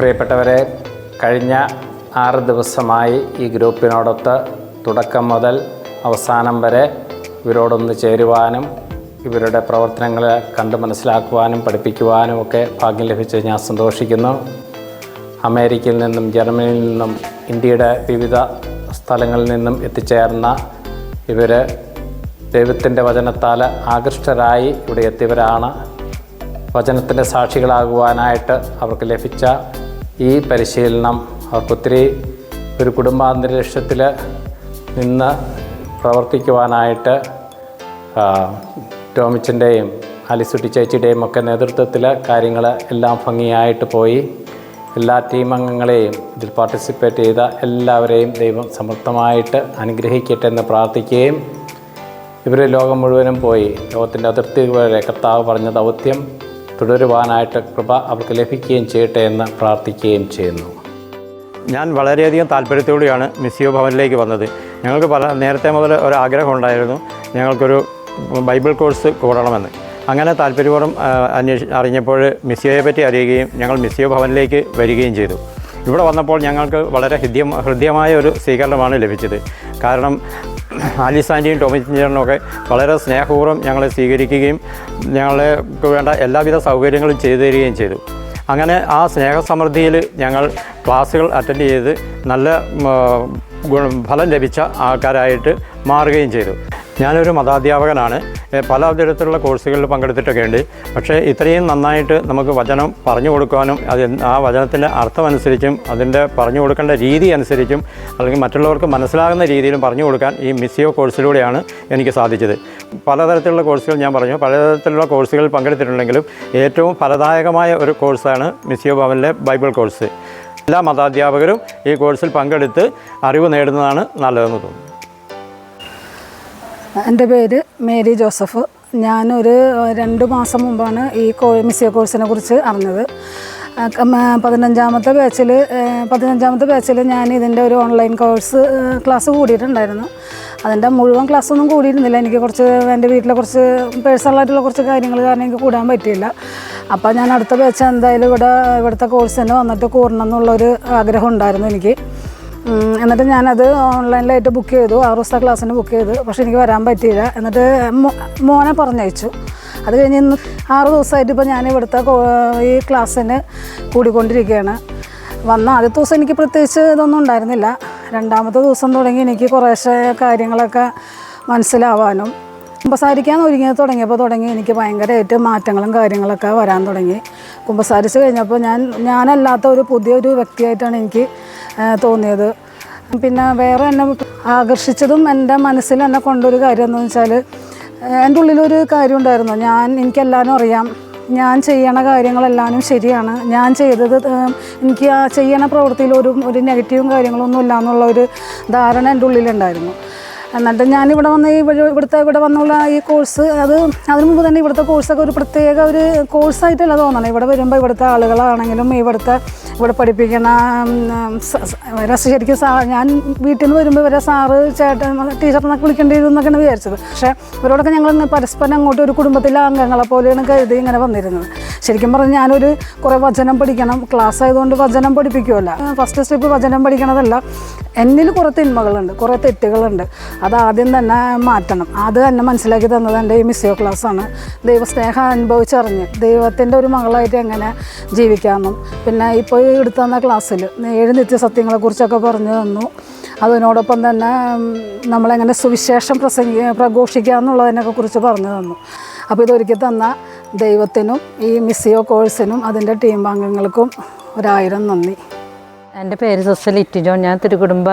പ്രിയപ്പെട്ടവരെ കഴിഞ്ഞ ആറ് ദിവസമായി ഈ ഗ്രൂപ്പിനോടൊത്ത് തുടക്കം മുതൽ അവസാനം വരെ ഇവരോടൊന്ന് ചേരുവാനും ഇവരുടെ പ്രവർത്തനങ്ങളെ കണ്ട് മനസ്സിലാക്കുവാനും പഠിപ്പിക്കുവാനും ഒക്കെ ഭാഗ്യം ലഭിച്ച് ഞാൻ സന്തോഷിക്കുന്നു. അമേരിക്കയിൽ നിന്നും ജർമ്മനിയിൽ നിന്നും ഇന്ത്യയുടെ വിവിധ സ്ഥലങ്ങളിൽ നിന്നും എത്തിച്ചേർന്ന ഇവർ ദൈവത്തിന്റെ വചനത്താൽ ആകൃഷ്ടരായി ഇവിടെ എത്തിയവരാണ്. വചനത്തിന്റെ സാക്ഷികളാകുവാനായിട്ട് അവർക്ക് ലഭിച്ച ഈ പരിശീലനം അവർക്കൊത്തിരി ഒരു കുടുംബാന്തരീക്ഷത്തിൽ നിന്ന് പ്രവർത്തിക്കുവാനായിട്ട് ടോമിച്ചന്റെയും അലിസുട്ടി ചേച്ചിയുടെയും ഒക്കെ നേതൃത്വത്തിൽ കാര്യങ്ങൾ എല്ലാം ഭംഗിയായിട്ട് പോയി. എല്ലാ ടീം അംഗങ്ങളെയും ഇതിൽ പാർട്ടിസിപ്പേറ്റ് ചെയ്ത എല്ലാവരെയും ദൈവം സമൃദ്ധമായിട്ട് അനുഗ്രഹിക്കട്ടെ എന്ന് പ്രാർത്ഥിക്കുകയും ഇവർ ലോകം മുഴുവനും പോയി. ലോകത്തിന്റെ അതിർത്തി വരെ കർത്താവ് പറഞ്ഞ ദൗത്യം തുടരുവാനായിട്ട് കൃപ അവർക്ക് ലഭിക്കുകയും ചെയ്യട്ടെ എന്ന് പ്രാർത്ഥിക്കുകയും ചെയ്യുന്നു. ഞാൻ വളരെയധികം താല്പര്യത്തോടെയാണ് മിസ്സിയോ ഭവനിലേക്ക് വന്നത്. ഞങ്ങൾക്ക് പല നേരത്തെ മുതൽ ഒരു ആഗ്രഹം ഉണ്ടായിരുന്നു ഞങ്ങൾക്കൊരു ബൈബിൾ കോഴ്സ് കൂടണമെന്ന്. അങ്ങനെ താല്പര്യപൂർവം അന്വേഷ അറിഞ്ഞപ്പോൾ മിസ്സിയോയെ പറ്റി അറിയുകയും ഞങ്ങൾ മിസ്സിയോ ഭവനിലേക്ക് വരികയും ചെയ്തു. ഇവിടെ വന്നപ്പോൾ ഞങ്ങൾക്ക് വളരെ ഹൃദ്യം ഹൃദ്യമായ ഒരു സ്വീകരണമാണ് ലഭിച്ചത്. കാരണം ആലിസ് ടോമിന്റെയും ഒക്കെ വളരെ സ്നേഹപൂർവം ഞങ്ങളെ സ്വീകരിക്കുകയും ഞങ്ങൾക്ക് വേണ്ട എല്ലാവിധ സൗകര്യങ്ങളും ചെയ്തു തരികയും ചെയ്തു. അങ്ങനെ ആ സ്നേഹസമൃദ്ധിയിൽ ഞങ്ങൾ ക്ലാസ്സുകൾ അറ്റൻഡ് ചെയ്ത് നല്ല ഫലം ലഭിച്ച ആൾക്കാരായിട്ട് മാറുകയും ചെയ്തു. ഞാനൊരു മതാധ്യാപകനാണ്. പല തരത്തിലുള്ള കോഴ്സുകളിൽ പങ്കെടുത്തിട്ടൊക്കെ ഉണ്ട്. പക്ഷേ ഇത്രയും നന്നായിട്ട് നമുക്ക് വചനം പറഞ്ഞു കൊടുക്കാനും അത് ആ വചനത്തിന്റെ അർത്ഥമനുസരിച്ചും അതിന്റെ പറഞ്ഞു കൊടുക്കേണ്ട രീതി അനുസരിച്ചും അല്ലെങ്കിൽ മറ്റുള്ളവർക്ക് മനസ്സിലാകുന്ന രീതിയിലും പറഞ്ഞു കൊടുക്കാൻ ഈ മിസ്സിയോ കോഴ്സിലൂടെയാണ് എനിക്ക് സാധിച്ചത്. പലതരത്തിലുള്ള കോഴ്സുകൾ ഞാൻ പറഞ്ഞു. പലതരത്തിലുള്ള കോഴ്സുകളിൽ പങ്കെടുത്തിട്ടുണ്ടെങ്കിലും ഏറ്റവും ഫലദായകമായ ഒരു കോഴ്സാണ് മിസ്സിയോ ഭവനിലെ ബൈബിൾ കോഴ്സ്. എല്ലാ മതാധ്യാപകരും ഈ കോഴ്സിൽ പങ്കെടുത്ത് അറിവ് നേടുന്നതാണ് നല്ലതെന്ന് തോന്നുന്നു. എന്റെ പേര് മേരി ജോസഫ്. ഞാനൊരു രണ്ട് മാസം മുമ്പാണ് ഈ കോ മിസ്സിയ കോഴ്സിനെ കുറിച്ച് അറിഞ്ഞത്. പതിനഞ്ചാമത്തെ ബാച്ചിൽ പതിനഞ്ചാമത്തെ ബാച്ചിൽ ഞാൻ ഇതിന്റെ ഒരു ഓൺലൈൻ കോഴ്സ് ക്ലാസ് കൂടിയിട്ടുണ്ടായിരുന്നു. അതിന്റെ മുഴുവൻ ക്ലാസ്സൊന്നും കൂടിയിരുന്നില്ല. എനിക്ക് കുറച്ച് എന്റെ വീട്ടിലെ കുറച്ച് പേഴ്സണലായിട്ടുള്ള കുറച്ച് കാര്യങ്ങൾ കാരണം എനിക്ക് കൂടാൻ പറ്റിയില്ല. അപ്പോൾ ഞാൻ അടുത്ത ബാച്ച് എന്തായാലും ഇവിടെ ഇവിടുത്തെ കോഴ്സ് തന്നെ വന്നിട്ട് കൂടണം എന്നുള്ളൊരു ആഗ്രഹം ഉണ്ടായിരുന്നു എനിക്ക്. എന്നിട്ട് ഞാനത് ഓൺലൈനിലായിട്ട് ബുക്ക് ചെയ്തു. ആറ് ദിവസത്തെ ക്ലാസ്സിന് ബുക്ക് ചെയ്തു. പക്ഷെ എനിക്ക് വരാൻ പറ്റിയില്ല. എന്നിട്ട് മോനെ പറഞ്ഞയച്ചു. അത് കഴിഞ്ഞ് ഇന്ന് ആറ് ദിവസമായിട്ട് ഇപ്പോൾ ഞാൻ ഇവിടുത്തെ ഈ ക്ലാസ്സിന് കൂടിക്കൊണ്ടിരിക്കുകയാണ്. വന്ന ആദ്യത്തെ ദിവസം എനിക്ക് പ്രത്യേകിച്ച് ഇതൊന്നും ഉണ്ടായിരുന്നില്ല. രണ്ടാമത്തെ ദിവസം തുടങ്ങി എനിക്ക് കുറേശ്ശെ കാര്യങ്ങളൊക്കെ മനസ്സിലാവാനും കുമ്പസാരിക്കാൻ ഒരുങ്ങി തുടങ്ങിയപ്പോൾ തുടങ്ങി. എനിക്ക് ഭയങ്കരമായിട്ട് മാറ്റങ്ങളും കാര്യങ്ങളൊക്കെ വരാൻ തുടങ്ങി. കുമ്പസാരിച്ച് കഴിഞ്ഞപ്പോൾ ഞാൻ ഞാനല്ലാത്ത ഒരു പുതിയൊരു വ്യക്തിയായിട്ടാണ് എനിക്ക് തോന്നിയത്. പിന്നെ വേറെ എന്നെ ആകർഷിച്ചതും എന്റെ മനസ്സിൽ എന്നെ കൊണ്ടൊരു കാര്യം എന്ന് വെച്ചാൽ എന്റെ ഉള്ളിലൊരു കാര്യം ഉണ്ടായിരുന്നു. ഞാൻ എനിക്കെല്ലാവരും അറിയാം. ഞാൻ ചെയ്യണ കാര്യങ്ങളെല്ലാവരും ശരിയാണ്. ഞാൻ ചെയ്തത് എനിക്ക് ആ ചെയ്യണ പ്രവൃത്തിയിൽ ഒരു ഒരു നെഗറ്റീവും കാര്യങ്ങളൊന്നും ഇല്ല എന്നുള്ള ഒരു ധാരണ എന്റെ ഉള്ളിലുണ്ടായിരുന്നു. എന്നിട്ട് ഞാനിവിടെ വന്ന് ഈ ഇവിടെ- ഇവിടുത്തെ ഇവിടെ വന്നുള്ള ഈ കോഴ്സ് അത് അതിനു മുമ്പ് തന്നെ ഇവിടുത്തെ കോഴ്സൊക്കെ ഒരു പ്രത്യേക ഒരു കോഴ്സായിട്ടല്ല തോന്നണം. ഇവിടെ വരുമ്പോൾ ഇവിടുത്തെ ആളുകളാണെങ്കിലും ഇവിടുത്തെ ഇവിടെ പഠിപ്പിക്കുന്ന ഇവരെ ശരിക്കും സാ ഞാൻ വീട്ടിൽ നിന്ന് വരുമ്പോൾ ഇവരെ സാറ് ചേട്ടൻ ടീച്ചറിനൊക്കെ വിളിക്കേണ്ടി വരും എന്നൊക്കെയാണ് വിചാരിച്ചത്. പക്ഷേ ഇവരോടൊക്കെ ഞങ്ങൾ പരസ്പരം അങ്ങോട്ട് ഒരു കുടുംബത്തിലെ അംഗങ്ങളെ പോലെയാണ് കരുതി ഇങ്ങനെ വന്നിരുന്നത്. ശരിക്കും പറഞ്ഞാൽ ഞാനൊരു കുറേ വചനം പഠിക്കണം ക്ലാസ് ആയതുകൊണ്ട് വചനം പഠിപ്പിക്കുമല്ല ഫസ്റ്റ് സ്റ്റെപ്പ് വചനം പഠിക്കണതല്ല എന്നിൽ കുറേ തിന്മകളുണ്ട് കുറേ തെറ്റുകളുണ്ട്. അത് ആദ്യം തന്നെ മാറ്റണം. അത് തന്നെ മനസ്സിലാക്കി തന്നത് എന്റെ ഈ മിസ്സിയോ ക്ലാസ്സാണ് ദൈവസ്നേഹം അനുഭവിച്ചറിഞ്ഞ് ദൈവത്തിന്റെ ഒരു മകളായിട്ട് എങ്ങനെ ജീവിക്കാമെന്നും. പിന്നെ ഇപ്പോൾ ഈ എടുത്തു തന്ന ക്ലാസ്സിൽ ഏഴ് നിത്യസത്യങ്ങളെക്കുറിച്ചൊക്കെ പറഞ്ഞു തന്നു. അതിനോടൊപ്പം തന്നെ നമ്മളെങ്ങനെ സുവിശേഷം പ്രസംഗി പ്രഘോഷിക്കുക എന്നുള്ളതിനൊക്കെ കുറിച്ച് പറഞ്ഞു തന്നു. അപ്പോൾ ഇതൊരുക്കി തന്ന ദൈവത്തിനും ഈ മിസ്സിയോ കോഴ്സിനും അതിന്റെ ടീം അംഗങ്ങൾക്കും ഒരായിരം നന്ദി. എന്റെ പേര് സുസൽ ഇറ്റി ജോൺ ഞാൻ തിരുകുടുംബ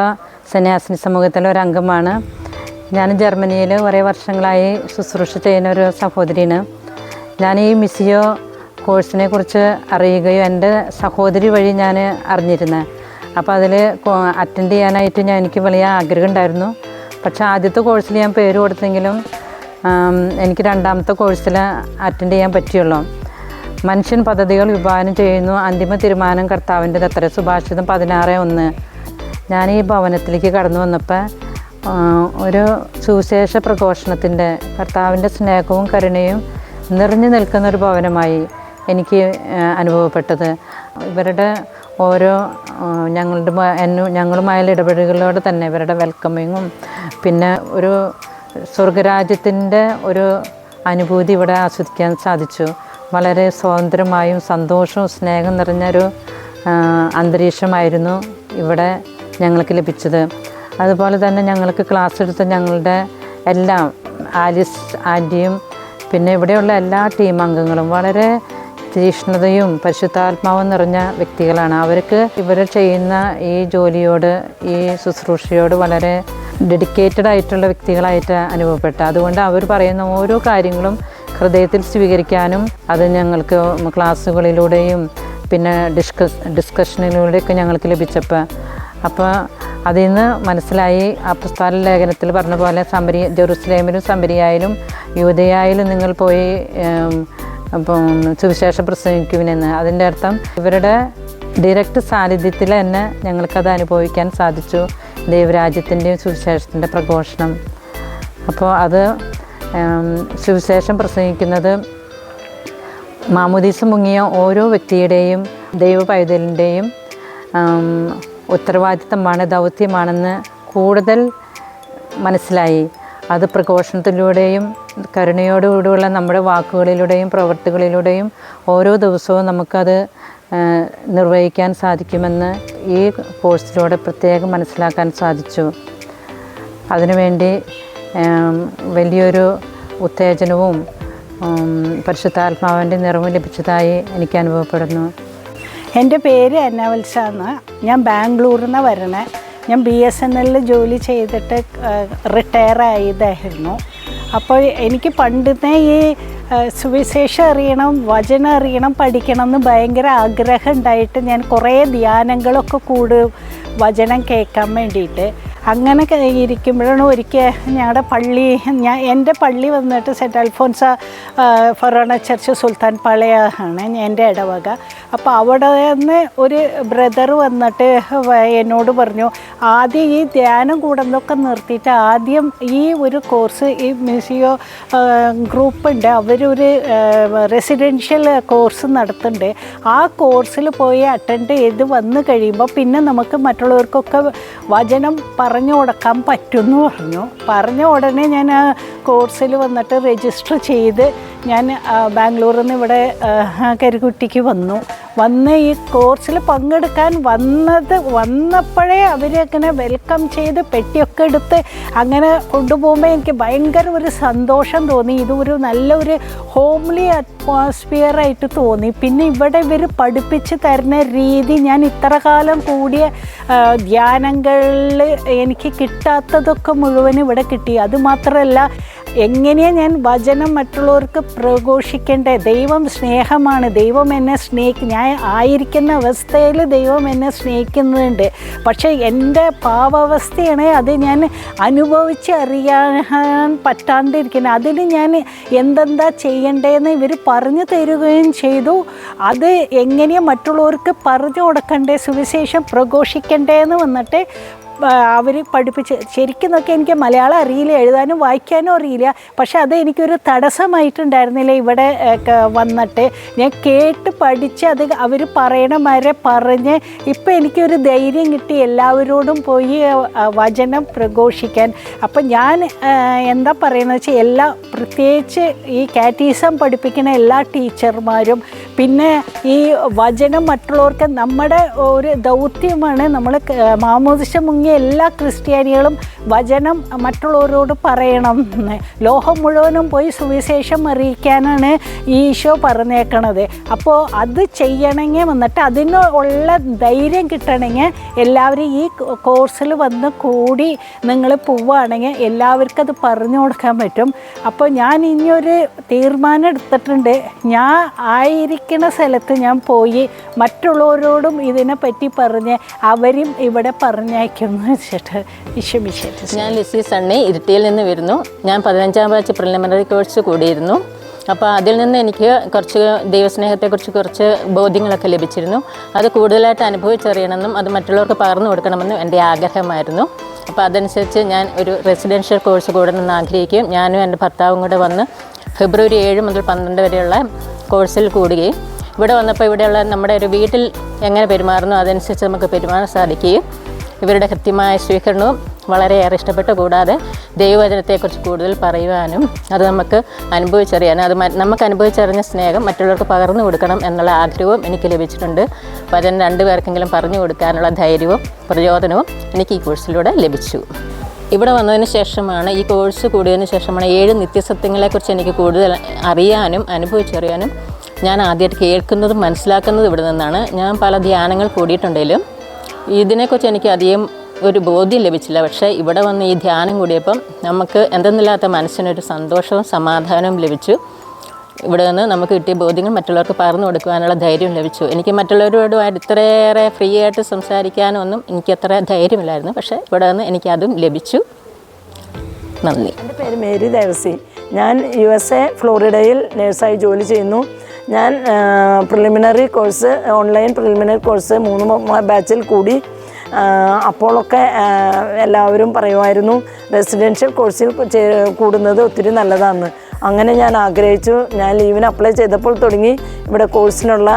സന്യാസിനി സമൂഹത്തിലെ ഒരു അംഗമാണ്. ഞാൻ ജർമ്മനിയിൽ കുറേ വർഷങ്ങളായി ശുശ്രൂഷ ചെയ്യുന്ന ഒരു സഹോദരിയാണ്. ഞാൻ ഈ മിസിയോ കോഴ്സിനെ കുറിച്ച് അറിയുകയും എന്റെ സഹോദരി വഴി ഞാൻ അറിഞ്ഞിരുന്നത് അപ്പോൾ അതിൽ അറ്റൻഡ് ചെയ്യാനായിട്ട് ഞാൻ എനിക്ക് വലിയ ആഗ്രഹം ഉണ്ടായിരുന്നു. പക്ഷേ ആദ്യത്തെ കോഴ്സിൽ ഞാൻ പേര് കൊടുത്തെങ്കിലും എനിക്ക് രണ്ടാമത്തെ കോഴ്സിൽ അറ്റൻഡ് ചെയ്യാൻ പറ്റിയുള്ളൂ. മനുഷ്യൻ പദ്ധതികൾ വിഭാവനം ചെയ്യുന്നു. അന്തിമ തീരുമാനം കർത്താവിന്റെ അത്ര സുഭാഷിതം പതിനാറ് ഒന്ന്. ഞാൻ ഈ ഭവനത്തിലേക്ക് കടന്നു വന്നപ്പോൾ ഒരു സുവിശേഷ പ്രഘോഷണത്തിന്റെ കർത്താവിന്റെ സ്നേഹവും കരുണയും നിറഞ്ഞു നിൽക്കുന്ന ഒരു ഭവനമായി. എനിക്ക് അനുഭവപ്പെട്ടത്. ഇവരുടെ ഓരോ ഞങ്ങളുടെ ഞങ്ങളുമായുള്ള ഇടപെടലുകളോട് തന്നെ ഇവരുടെ വെൽക്കമിങ്ങും പിന്നെ ഒരു സ്വർഗരാജ്യത്തിന്റെ ഒരു അനുഭൂതി ഇവിടെ ആസ്വദിക്കാൻ സാധിച്ചു. വളരെ സ്വതന്ത്രമായും സന്തോഷവും സ്നേഹം നിറഞ്ഞൊരു അന്തരീക്ഷമായിരുന്നു ഇവിടെ ഞങ്ങൾക്ക് ലഭിച്ചത്. അതുപോലെ തന്നെ ഞങ്ങൾക്ക് ക്ലാസ് എടുത്ത ഞങ്ങളുടെ എല്ലാം ആലിസ് ആന്റിയും പിന്നെ ഇവിടെയുള്ള എല്ലാ ടീം അംഗങ്ങളും വളരെ തീക്ഷ്ണതയും പരിശുദ്ധാത്മാവും നിറഞ്ഞ വ്യക്തികളാണ്. അവർക്ക് ഇവർ ചെയ്യുന്ന ഈ ജോലിയോട് ഈ ശുശ്രൂഷയോട് വളരെ ഡെഡിക്കേറ്റഡ് ആയിട്ടുള്ള വ്യക്തികളായിട്ട് അനുഭവപ്പെട്ട. അതുകൊണ്ട് അവർ പറയുന്ന ഓരോ കാര്യങ്ങളും ഹൃദയത്തിൽ സ്വീകരിക്കാനും അത് ഞങ്ങൾക്ക് ക്ലാസ്സുകളിലൂടെയും പിന്നെ ഡിസ്കസ് ഡിസ്കഷനിലൂടെയൊക്കെ ഞങ്ങൾക്ക് ലഭിച്ചപ്പോൾ. അപ്പോൾ അതിൽ നിന്ന് മനസ്സിലായി അപ്പസ്താല ലേഖനത്തിൽ പറഞ്ഞ പോലെ സമരി ജെറുസലേമിലും സമരിയായാലും യൂതയായാലും നിങ്ങൾ പോയി അപ്പം സുവിശേഷം പ്രസംഗിക്കുവിനെന്ന്. അതിന്റെ അർത്ഥം ഇവരുടെ ഡിറക്റ്റ് സാന്നിധ്യത്തിൽ തന്നെ ഞങ്ങൾക്കത് അനുഭവിക്കാൻ സാധിച്ചു. ദൈവരാജ്യത്തിന്റെയും സുവിശേഷത്തിന്റെ പ്രഘോഷണം. അപ്പോൾ അത് സുവിശേഷം പ്രസംഗിക്കുന്നത് മാമുദീസ് മുങ്ങിയ ഓരോ വ്യക്തിയുടെയും ദൈവ പൈതലിന്റെയും ഉത്തരവാദിത്തമാണ് ദൗത്യമാണെന്ന് കൂടുതൽ മനസ്സിലായി. അത് പ്രഘോഷണത്തിലൂടെയും കരുണയോടുകൂടിയുള്ള നമ്മുടെ വാക്കുകളിലൂടെയും പ്രവൃത്തികളിലൂടെയും ഓരോ ദിവസവും നമുക്കത് നിർവഹിക്കാൻ സാധിക്കുമെന്ന് ഈ കോഴ്സിലൂടെ പ്രത്യേകം മനസ്സിലാക്കാൻ സാധിച്ചു. അതിനുവേണ്ടി വലിയൊരു ഉത്തേജനവും പരിശുദ്ധാത്മാവിന്റെ നിറവും ലഭിച്ചതായി എനിക്ക് അനുഭവപ്പെടുന്നു. എന്റെ പേര് അന്നവത്സ എന്ന്. ഞാൻ ബാംഗ്ലൂരിൽ നിന്ന് വരണേ ഞാൻ ബി എസ് എൻ എല്ലിൽ ജോലി ചെയ്തിട്ട് റിട്ടയർ ആയതായിരുന്നു അപ്പോൾ എനിക്ക് പണ്ടത്തെ ഈ സുവിശേഷം അറിയണം വചനം അറിയണം പഠിക്കണം എന്ന് ഭയങ്കര ആഗ്രഹം ഉണ്ടായിട്ട് ഞാൻ കുറേ ധ്യാനങ്ങളൊക്കെ കൂടും വചനം കേൾക്കാൻ വേണ്ടിയിട്ട്. അങ്ങനെ ഇരിക്കുമ്പോഴാണ് ഒരിക്കൽ ഞങ്ങളുടെ പള്ളി ഞാൻ എന്റെ പള്ളി വന്നിട്ട് saint Alphonsa forane church Sultan പാളയാണ് എന്റെ ഇടവക. അപ്പോൾ അവിടെ നിന്ന് ഒരു ബ്രദർ വന്നിട്ട് എന്നോട് പറഞ്ഞു ആദ്യം ഈ ധ്യാനം കൂടുന്നതൊക്കെ നിർത്തിയിട്ട് ആദ്യം ഈ ഒരു കോഴ്സ് ഈ മ്യൂസിയോ ഗ്രൂപ്പ് ഉണ്ട് അവരൊരു റെസിഡൻഷ്യൽ കോഴ്സ് നടത്തുന്നുണ്ട്. ആ കോഴ്സിൽ പോയി അറ്റൻഡ് ചെയ്ത് വന്നു കഴിയുമ്പോൾ പിന്നെ നമുക്ക് മറ്റുള്ളവർക്കൊക്കെ വചനം പറഞ്ഞു കൊടുക്കാൻ പറ്റുമെന്ന് പറഞ്ഞു. പറഞ്ഞ ഉടനെ ഞാൻ ആ കോഴ്സിൽ വന്നിട്ട് രജിസ്റ്റർ ചെയ്ത് ഞാൻ ബാംഗ്ലൂരിൽ നിന്ന് ഇവിടെ കരികുട്ടിക്ക് വന്നു. വന്ന് ഈ കോഴ്സിൽ പങ്കെടുക്കാൻ വന്നത് വന്നപ്പോഴേ അവരെ അങ്ങനെ വെൽക്കം ചെയ്ത് പെട്ടിയൊക്കെ എടുത്ത് അങ്ങനെ കൊണ്ടുപോകുമ്പോൾ എനിക്ക് ഭയങ്കര ഒരു സന്തോഷം തോന്നി. ഇതൊരു നല്ലൊരു ഹോംലി അറ്റ്മോസ്ഫിയർ ആയിട്ട് തോന്നി. പിന്നെ ഇവിടെ ഇവർ പഠിപ്പിച്ച് തരുന്ന രീതി ഞാൻ ഇത്ര കാലം കൂടിയ ധ്യാനങ്ങളിൽ എനിക്ക് കിട്ടാത്തതൊക്കെ മുഴുവൻ ഇവിടെ കിട്ടി. അതുമാത്രമല്ല എങ്ങനെയാണ് ഞാൻ വചനം മറ്റുള്ളവർക്ക് പ്രഘോഷിക്കേണ്ടത് ദൈവം സ്നേഹമാണ്. ദൈവം എന്നെ സ്നേഹിക്കും ഞാൻ ആയിരിക്കുന്ന അവസ്ഥയിൽ ദൈവം എന്നെ സ്നേഹിക്കുന്നുണ്ട്. പക്ഷേ എന്റെ പാവാവസ്ഥയാണ് അത് ഞാൻ അനുഭവിച്ച് അറിയാൻ പറ്റാണ്ടിരിക്കുന്നത്. അതിന് ഞാൻ എന്തെന്താ ചെയ്യേണ്ടതെന്ന് ഇവർ പറഞ്ഞു തരുകയും ചെയ്തു. അത് എങ്ങനെയാണ് മറ്റുള്ളവർക്ക് പറഞ്ഞു കൊടുക്കണ്ടേ? സുവിശേഷം പ്രഘോഷിക്കേണ്ടതെന്ന് വന്നിട്ട് അവർ പഠിപ്പിച്ച് ശരിക്കുന്നൊക്കെ എനിക്ക് മലയാളം അറിയില്ല എഴുതാനും വായിക്കാനും അറിയില്ല. പക്ഷേ അത് എനിക്കൊരു തടസ്സമായിട്ടുണ്ടായിരുന്നില്ല. ഇവിടെ വന്നിട്ട് ഞാൻ കേട്ട് പഠിച്ച് അത് അവർ പറയണ മാരെ പറഞ്ഞ് ഇപ്പം എനിക്കൊരു ധൈര്യം കിട്ടി എല്ലാവരോടും പോയി വചനം പ്രഘോഷിക്കാൻ. അപ്പം ഞാൻ എന്താ പറയുന്നത് വെച്ചാൽ എല്ലാ പ്രത്യേകിച്ച് ഈ കാറ്റീസം പഠിപ്പിക്കുന്ന എല്ലാ ടീച്ചർമാരും പിന്നെ ഈ വചനം മറ്റുള്ളവർക്ക് നമ്മുടെ ഒരു ദൗത്യമാണ് നമ്മൾ മാമോദിശ മുങ്ങിയ എല്ലാ ക്രിസ്ത്യാനികളും വചനം മറ്റുള്ളവരോട് പറയണം. ലോഹം മുഴുവനും പോയി സുവിശേഷം അറിയിക്കാനാണ് ഈശോ പറഞ്ഞേക്കണത്. അപ്പോൾ അത് ചെയ്യണമെങ്കിൽ വന്നിട്ട് അതിനുള്ള ധൈര്യം കിട്ടണമെങ്കിൽ എല്ലാവരും ഈ കോഴ്സിൽ വന്ന് കൂടി നിങ്ങൾ പോവുകയാണെങ്കിൽ എല്ലാവർക്കും അത് പറഞ്ഞു കൊടുക്കാൻ പറ്റും. അപ്പോൾ ഞാൻ ഇനിയൊരു തീരുമാനം എടുത്തിട്ടുണ്ട്. ഞാൻ ആയിരിക്കുന്ന സ്ഥലത്ത് ഞാൻ പോയി മറ്റുള്ളവരോടും ഇതിനെപ്പറ്റി പറഞ്ഞ് അവരും ഇവിടെ പറഞ്ഞയക്കും എന്ന് വെച്ചിട്ട് വിഷമിച്ചിട്ട് ഞാൻ ലിസി സണ്ണി ഇരിട്ടിയിൽ നിന്ന് വരുന്നു. ഞാൻ പതിനഞ്ചാം ബാച്ച് പ്രിലിമിനറി കോഴ്സ് കൂടിയിരുന്നു. അപ്പോൾ അതിൽ നിന്ന് എനിക്ക് കുറച്ച് ദൈവസ്നേഹത്തെക്കുറിച്ച് കുറച്ച് ബോധ്യങ്ങളൊക്കെ ലഭിച്ചിരുന്നു. അത് കൂടുതലായിട്ട് അനുഭവിച്ചറിയണമെന്നും അത് മറ്റുള്ളവർക്ക് പകർന്നു കൊടുക്കണമെന്നും എന്റെ ആഗ്രഹമായിരുന്നു. അപ്പോൾ അതനുസരിച്ച് ഞാൻ ഒരു റെസിഡൻഷ്യൽ കോഴ്സ് കൂടണമെന്ന് ആഗ്രഹിക്കുകയും ഞാനും എന്റെ ഭർത്താവും കൂടെ വന്ന് ഫെബ്രുവരി ഏഴ് മുതൽ പന്ത്രണ്ട് വരെയുള്ള കോഴ്സിൽ കൂടുകയും ഇവിടെ വന്നപ്പോൾ ഇവിടെയുള്ള നമ്മുടെ ഒരു വീട്ടിൽ എങ്ങനെ പെരുമാറുന്നു അതനുസരിച്ച് നമുക്ക് പെരുമാറാൻ സാധിക്കുകയും ഇവരുടെ കൃത്യമായ സ്വീകരണവും വളരെയേറെ ഇഷ്ടപ്പെട്ടു. കൂടാതെ ദൈവവചനത്തെക്കുറിച്ച് കൂടുതൽ പറയുവാനും അത് നമുക്ക് അനുഭവിച്ചറിയാനും അത് നമുക്ക് അനുഭവിച്ചറിഞ്ഞ സ്നേഹം മറ്റുള്ളവർക്ക് പകർന്നു കൊടുക്കണം എന്നുള്ള ആഗ്രഹവും എനിക്ക് ലഭിച്ചിട്ടുണ്ട്. വചന രണ്ടു പേർക്കെങ്കിലും പറഞ്ഞു കൊടുക്കാനുള്ള ധൈര്യവും പ്രചോദനവും എനിക്ക് ഈ കോഴ്സിലൂടെ ലഭിച്ചു. ഇവിടെ വന്നതിന് ശേഷമാണ് ഈ കോഴ്സ് കൂടിയതിന് ശേഷമാണ് ഏഴ് നിത്യസത്യങ്ങളെക്കുറിച്ച് എനിക്ക് കൂടുതൽ അറിയാനും അനുഭവിച്ചറിയാനും ഞാൻ ആദ്യമായിട്ട് കേൾക്കുന്നതും മനസ്സിലാക്കുന്നതും ഇവിടെ നിന്നാണ്. ഞാൻ പല ധ്യാനങ്ങൾ കൂടിയിട്ടുണ്ടെങ്കിലും ഇതിനെക്കുറിച്ച് എനിക്ക് അധികം ഒരു ബോധ്യം ലഭിച്ചില്ല. പക്ഷേ ഇവിടെ വന്ന് ഈ ധ്യാനം കൂടിയപ്പം നമുക്ക് എന്തെന്നില്ലാത്ത മനസ്സിനൊരു സന്തോഷവും സമാധാനവും ലഭിച്ചു. ഇവിടെ നിന്ന് നമുക്ക് കിട്ടിയ ബോധ്യങ്ങൾ മറ്റുള്ളവർക്ക് പറഞ്ഞു കൊടുക്കുവാനുള്ള ധൈര്യം ലഭിച്ചു. എനിക്ക് മറ്റുള്ളവരോടുമായിട്ട് ഇത്രയേറെ ഫ്രീ ആയിട്ട് സംസാരിക്കാനൊന്നും എനിക്ക് അത്ര ധൈര്യമില്ലായിരുന്നു. പക്ഷേ ഇവിടെ നിന്ന് എനിക്കതും ലഭിച്ചു. നന്ദി. എന്റെ പേര് മേരി ദേവസി ഞാൻ യു എസ് എ ഫ്ലോറിഡയിൽ നേഴ്സായി ജോലി ചെയ്യുന്നു. ഞാൻ preliminary course online preliminary course മൂന്ന് ബാച്ചിൽ കൂടി അപ്പോഴൊക്കെ എല്ലാവരും പറയുമായിരുന്നു റെസിഡൻഷ്യൽ കോഴ്സിൽ കൂടുന്നത് ഒത്തിരി നല്ലതാണ് അങ്ങനെ ഞാൻ ആഗ്രഹിച്ചു. ഞാൻ ലീവിന് അപ്ലൈ ചെയ്തപ്പോൾ തുടങ്ങി. ഇവിടെ കോഴ്സിനുള്ള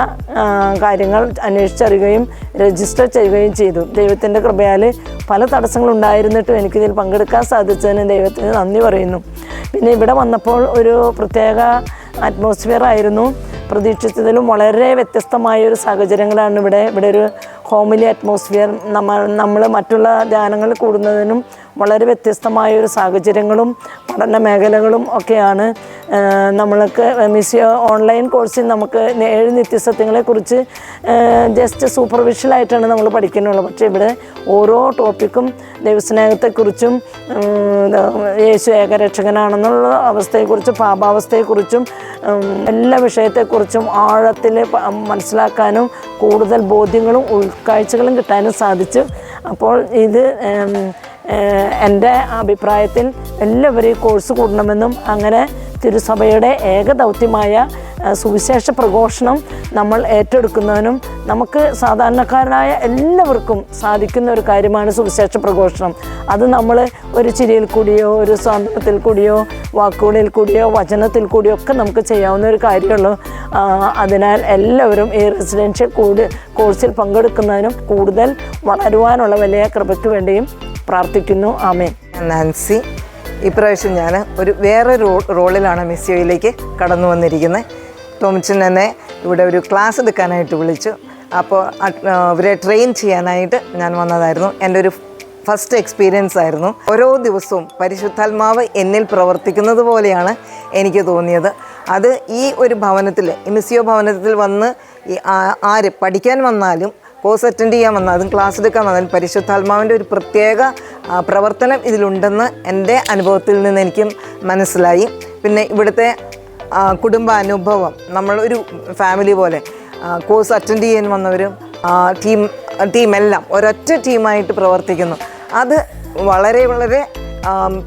കാര്യങ്ങൾ അന്വേഷിച്ചറിയുകയും രജിസ്റ്റർ ചെയ്യുകയും ചെയ്തു. ദൈവത്തിന്റെ കൃപയാൽ പല തടസ്സങ്ങളുണ്ടായിരുന്നിട്ടും എനിക്കിതിൽ പങ്കെടുക്കാൻ സാധിച്ചതിന് ദൈവത്തിന് നന്ദി പറയുന്നു. പിന്നെ ഇവിടെ വന്നപ്പോൾ ഒരു പ്രത്യേക അറ്റ്മോസ്ഫിയർ ആയിരുന്നു. പ്രതീക്ഷിച്ചതിലും വളരെ വ്യത്യസ്തമായ ഒരു സാഹചര്യങ്ങളാണ് ഇവിടെ ഇവിടെ ഒരു ഹോമിലി അറ്റ്മോസ്ഫിയർ നമ്മൾ നമ്മൾ മറ്റുള്ള ധ്യാനങ്ങൾ കൂടുന്നതിനും വളരെ വ്യത്യസ്തമായ ഒരു സാഹചര്യങ്ങളും പഠന മേഖലകളും ഒക്കെയാണ് നമ്മൾക്ക് മിസ് ഓൺലൈൻ കോഴ്സിൽ നമുക്ക് ഏഴ് നിത്യസത്യങ്ങളെക്കുറിച്ച് ജസ്റ്റ് സൂപ്പർവിഷ്യലായിട്ടാണ് നമ്മൾ പഠിക്കുന്നുള്ളൂ പക്ഷേ ഇവിടെ ഓരോ ടോപ്പിക്കും ദൈവസ്നേഹത്തെക്കുറിച്ചും യേശു ഏകരക്ഷകനാണെന്നുള്ള അവസ്ഥയെക്കുറിച്ചും പാപാവസ്ഥയെക്കുറിച്ചും എല്ലാ വിഷയത്തെക്കുറിച്ചും ആഴത്തിൽ മനസ്സിലാക്കാനും കൂടുതൽ ബോധ്യങ്ങളും ഉൾക്കാഴ്ചകളും കിട്ടാനും സാധിച്ചു. അപ്പോൾ ഇത് എന്റെ അഭിപ്രായത്തിൽ എല്ലാവരും കോഴ്സ് കൂടണമെന്നും അങ്ങനെ തിരുസഭയുടെ ഏക ദൗത്യമായ സുവിശേഷ പ്രഘോഷണം നമ്മൾ ഏറ്റെടുക്കുന്നതിനും നമുക്ക് സാധാരണക്കാരനായ എല്ലാവർക്കും സാധിക്കുന്ന ഒരു കാര്യമാണ് സുവിശേഷ പ്രഘോഷണം. അത് നമ്മൾ ഒരു ചിരിയിൽ കൂടിയോ ഒരു സ്വാതന്ത്ര്യത്തിൽ കൂടിയോ വാക്കുകളിൽ കൂടിയോ വചനത്തിൽ കൂടിയോ ഒക്കെ നമുക്ക് ചെയ്യാവുന്ന ഒരു കാര്യമുള്ളൂ. അതിനാൽ എല്ലാവരും ഈ റെസിഡൻഷ്യൽ കൂടി കോഴ്സിൽ പങ്കെടുക്കുന്നതിനും കൂടുതൽ വളരുവാനുള്ള വലിയ കൃപയ്ക്ക് വേണ്ടിയും പ്രാർത്ഥിക്കുന്നു. ആമേ നാൻസി ഇപ്രാവശ്യം ഞാൻ ഒരു വേറെ റോ റോളിലാണ് മിസ്സിയോയിലേക്ക് കടന്നു വന്നിരിക്കുന്നത്. ടോമിച്ചൻ എന്നെ ഇവിടെ ഒരു ക്ലാസ് എടുക്കാനായിട്ട് വിളിച്ചു. അപ്പോൾ ഇവരെ ട്രെയിൻ ചെയ്യാനായിട്ട് ഞാൻ വന്നതായിരുന്നു. എന്റെ ഒരു ഫസ്റ്റ് എക്സ്പീരിയൻസ് ആയിരുന്നു. ഓരോ ദിവസവും പരിശുദ്ധാത്മാവ് എന്നിൽ പ്രവർത്തിക്കുന്നത് പോലെയാണ് എനിക്ക് തോന്നിയത്. അത് ഈ ഒരു ഭവനത്തിൽ മിസിയോ ഭവനത്തിൽ വന്ന് ആര് പഠിക്കാൻ വന്നാലും കോഴ്സ് അറ്റൻഡ് ചെയ്യാൻ വന്നാലും ക്ലാസ് എടുക്കാൻ വന്നാൽ പരിശുദ്ധാത്മാവിന്റെ ഒരു പ്രത്യേക പ്രവർത്തനം ഇതിലുണ്ടെന്ന് എന്റെ അനുഭവത്തിൽ നിന്ന് എനിക്ക് മനസ്സിലായി. പിന്നെ ഇവിടുത്തെ കുടുംബാനുഭവം നമ്മളൊരു ഫാമിലി പോലെ കോഴ്സ് അറ്റൻഡ് ചെയ്യാൻ വന്നവരും ടീം ടീമെല്ലാം ഒരൊറ്റ ടീമായിട്ട് പ്രവർത്തിക്കുന്നു. അത് വളരെ വളരെ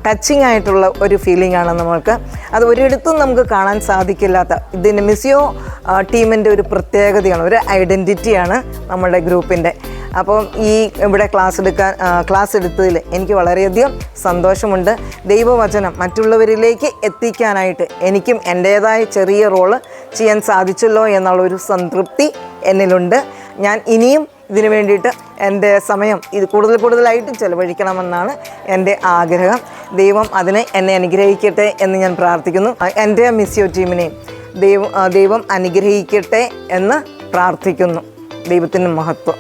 ടച്ചിങ് ആയിട്ടുള്ള ഒരു ഫീലിംഗ് ആണ് നമ്മൾക്ക്. അത് ഒരിടത്തും നമുക്ക് കാണാൻ സാധിക്കില്ലാത്ത ഇതിന് മിസിയോ ടീമിന്റെ ഒരു പ്രത്യേകതയാണ്? ഒരു ഐഡന്റിറ്റിയാണ് നമ്മുടെ ഗ്രൂപ്പിന്റെ അപ്പം ഈ ഇവിടെ ക്ലാസ് എടുക്കാൻ ക്ലാസ് എടുത്തതിൽ എനിക്ക് വളരെയധികം സന്തോഷമുണ്ട്. ദൈവവചനം മറ്റുള്ളവരിലേക്ക് എത്തിക്കാനായിട്ട് എനിക്കും എന്റേതായ ചെറിയ റോൾ ചെയ്യാൻ സാധിച്ചല്ലോ എന്നുള്ളൊരു സംതൃപ്തി എന്നിലുണ്ട്. ഞാൻ ഇനിയും ഇതിനു വേണ്ടിയിട്ട് എന്റെ സമയം ഇത് കൂടുതൽ കൂടുതലായിട്ട് ചെലവഴിക്കണമെന്നാണ് എന്റെ ആഗ്രഹം. ദൈവം അതിനെ എന്നെ അനുഗ്രഹിക്കട്ടെ എന്ന് ഞാൻ പ്രാർത്ഥിക്കുന്നു. എന്റെ മിസ്സിയോ ടീമിനെയും ദൈവം ദൈവം അനുഗ്രഹിക്കട്ടെ എന്ന് പ്രാർത്ഥിക്കുന്നു. ദൈവത്തിന്റെ മഹത്വം.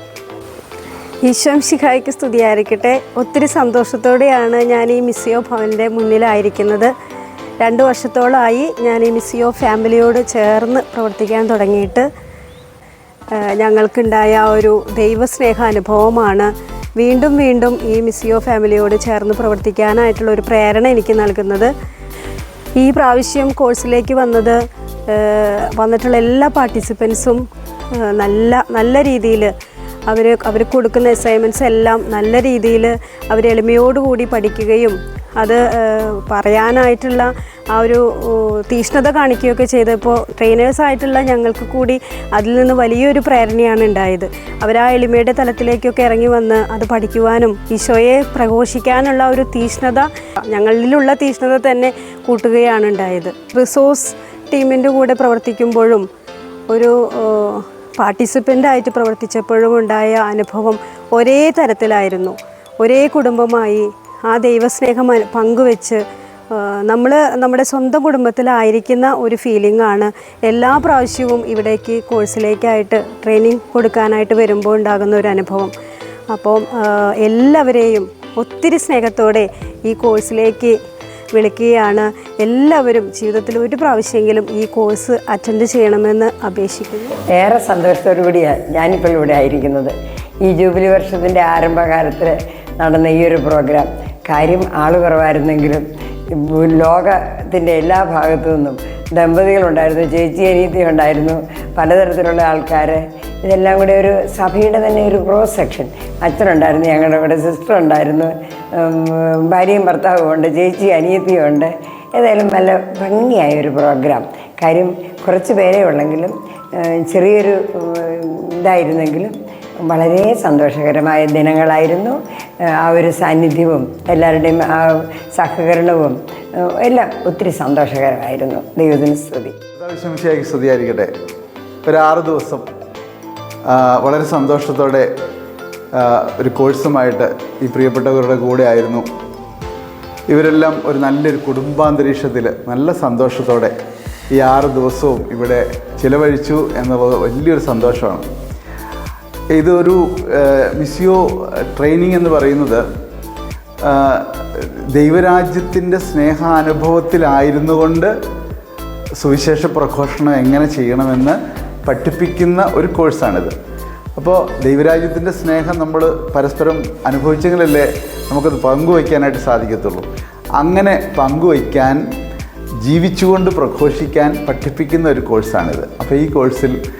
ഈശ്വം ശിഖായിക്ക് സ്തുതിയായിരിക്കട്ടെ. ഒത്തിരി സന്തോഷത്തോടെയാണ് ഞാൻ ഈ മിസ്സിയോ ഭവന്റെ മുന്നിലായിരിക്കുന്നത്. രണ്ട് വർഷത്തോളമായി ഞാൻ ഈ മിസ്സിയോ ഫാമിലിയോട് ചേർന്ന് പ്രവർത്തിക്കാൻ തുടങ്ങിയിട്ട്. ഞങ്ങൾക്കുണ്ടായ ഒരു ദൈവസ്നേഹാനുഭവമാണ്. വീണ്ടും വീണ്ടും ഈ മിസ്സിയോ ഫാമിലിയോട് ചേർന്ന് പ്രവർത്തിക്കാനായിട്ടുള്ള ഒരു പ്രേരണ എനിക്ക് നൽകുന്നത്. ഈ പ്രാവശ്യം കോഴ്സിലേക്ക് വന്നത് വന്നിട്ടുള്ള എല്ലാ പാർട്ടിസിപ്പൻസും നല്ല നല്ല രീതിയിൽ അവർ അവർ കൊടുക്കുന്ന അസൈൻമെന്റ്സ് എല്ലാം നല്ല രീതിയിൽ അവർ എളിമയോടുകൂടി പഠിക്കുകയും അത് പറയാനായിട്ടുള്ള ആ ഒരു തീഷ്ണത കാണിക്കുകയൊക്കെ ചെയ്തപ്പോൾ ട്രെയിനേഴ്സായിട്ടുള്ള ഞങ്ങൾക്ക് കൂടി അതിൽ നിന്ന് വലിയൊരു പ്രേരണയാണ് ഉണ്ടായത്. അവർ ആ എളിമയുടെ തലത്തിലേക്കൊക്കെ ഇറങ്ങി വന്ന് അത് പഠിക്കുവാനും ഈശോയെ പ്രഘോഷിക്കാനുള്ള ഒരു തീഷ്ണത ഞങ്ങളിലുള്ള തീഷ്ണത തന്നെ കൂട്ടുകയാണ് ഉണ്ടായത്. റിസോഴ്സ് ടീമിന്റെ കൂടെ പ്രവർത്തിക്കുമ്പോഴും ഒരു പാർട്ടിസിപ്പന്റായിട്ട് പ്രവർത്തിച്ചപ്പോഴും ഉണ്ടായ അനുഭവം ഒരേ തരത്തിലായിരുന്നു. ഒരേ കുടുംബമായി ആ ദൈവസ്നേഹം പങ്കുവെച്ച് നമ്മൾ നമ്മുടെ സ്വന്തം കുടുംബത്തിലായിരിക്കുന്ന ഒരു ഫീലിംഗ് ആണ് എല്ലാ പ്രാവശ്യവും ഇവിടേക്ക് കോഴ്സിലേക്കായിട്ട് ട്രെയിനിങ് കൊടുക്കാനായിട്ട് വരുമ്പോൾ ഉണ്ടാകുന്ന ഒരു അനുഭവം. അപ്പോൾ എല്ലാവരെയും ഒത്തിരി സ്നേഹത്തോടെ ഈ കോഴ്സിലേക്ക് വിളിക്കുകയാണ്. എല്ലാവരും ജീവിതത്തിൽ ഒരു പ്രാവശ്യമെങ്കിലും ഈ കോഴ്സ് അറ്റൻഡ് ചെയ്യണമെന്ന് അപേക്ഷിക്കുന്നു. ഏറെ സന്തോഷത്തോടു കൂടിയാണ് ഞാനിപ്പോൾ ഇവിടെ ആയിരിക്കുന്നത്. ഈ ജൂബിലി വർഷത്തിന്റെ ആരംഭകാലത്തിൽ നടന്ന ഈ ഒരു പ്രോഗ്രാം. കാര്യം ആൾ കുറവായിരുന്നെങ്കിലും ലോകത്തിന്റെ എല്ലാ ഭാഗത്തു നിന്നും ദമ്പതികളുണ്ടായിരുന്നു ചേച്ചി അനീതി ഉണ്ടായിരുന്നു പലതരത്തിലുള്ള ആൾക്കാർ ഇതെല്ലാം കൂടെ ഒരു സഭയുടെ തന്നെ ഒരു ക്രോസ് സെക്ഷൻ അച്ഛനുണ്ടായിരുന്നു ഞങ്ങളുടെ കൂടെ സിസ്റ്റർ ഉണ്ടായിരുന്നു ഭാര്യയും ഭർത്താവും ഉണ്ട് ചേച്ചി അനിയത്തിയും ഉണ്ട്. ഏതായാലും നല്ല ഭംഗിയായ ഒരു പ്രോഗ്രാം കാര്യം കുറച്ച് പേരേ ഉള്ളെങ്കിലും ചെറിയൊരു ഇതായിരുന്നെങ്കിലും വളരെ സന്തോഷകരമായ ദിനങ്ങളായിരുന്നു. ആ ഒരു സാന്നിധ്യവും എല്ലാവരുടെയും ആ സഹകരണവും എല്ലാം ഒത്തിരി സന്തോഷകരമായിരുന്നു. ദൈവത്തിന് സ്തുതി. സ്തുതിയായിരിക്കട്ടെ. ഒരു ആറ് ദിവസം വളരെ സന്തോഷത്തോടെ ഒരു കോഴ്സുമായിട്ട് ഈ പ്രിയപ്പെട്ടവരുടെ കൂടെ ആയിരുന്നു. ഇവരെല്ലാം ഒരു നല്ലൊരു കുടുംബാന്തരീക്ഷത്തിൽ നല്ല സന്തോഷത്തോടെ ഈ ആറ് ദിവസവും ഇവിടെ ചിലവഴിച്ചു എന്നുള്ളത് വലിയൊരു സന്തോഷമാണ്. ഇതൊരു മിസിയോ ട്രെയിനിങ് എന്ന് പറയുന്നത് ദൈവരാജ്യത്തിന്റെ സ്നേഹാനുഭവത്തിലായിരുന്നു കൊണ്ട് സുവിശേഷ പ്രഘോഷണം എങ്ങനെ ചെയ്യണമെന്ന് പഠിപ്പിക്കുന്ന ഒരു കോഴ്സാണിത്. അപ്പോൾ ദൈവരാജ്യത്തിന്റെ സ്നേഹം നമ്മൾ പരസ്പരം അനുഭവിച്ചെങ്കിലല്ലേ നമുക്കത് പങ്കുവയ്ക്കാനായിട്ട് സാധിക്കത്തുള്ളൂ. അങ്ങനെ പങ്കുവയ്ക്കാൻ ജീവിച്ചുകൊണ്ട് പ്രഘോഷിക്കാൻ പഠിപ്പിക്കുന്ന ഒരു കോഴ്സാണിത്. അപ്പോൾ ഈ കോഴ്സിൽ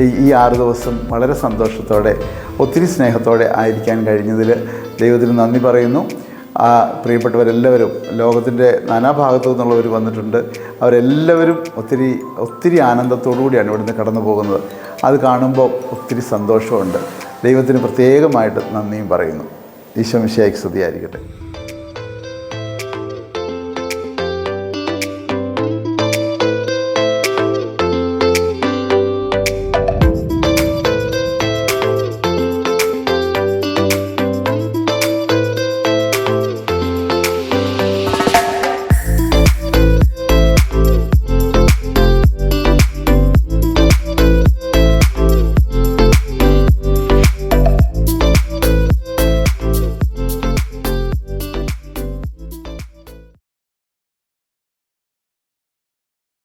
ഈ- ആറ് ദിവസം വളരെ സന്തോഷത്തോടെ ഒത്തിരി സ്നേഹത്തോടെ ആയിരിക്കാൻ കഴിഞ്ഞതിൽ ദൈവത്തിന് നന്ദി പറയുന്നു. ആ പ്രിയപ്പെട്ടവരെല്ലാവരും ലോകത്തിന്റെ നാനാഭാഗത്തു നിന്നുള്ളവർ വന്നിട്ടുണ്ട്. അവരെല്ലാവരും ഒത്തിരി ഒത്തിരി ആനന്ദത്തോടു കൂടിയാണ് ഇവിടുന്ന് കടന്നു പോകുന്നത്. അത് കാണുമ്പോൾ ഒത്തിരി സന്തോഷമുണ്ട്. ദൈവത്തിന് പ്രത്യേകമായിട്ട് നന്ദിയും പറയുന്നു. ഈശോ മിശിയായിക്ക് സ്തുതിയായിരിക്കട്ടെ.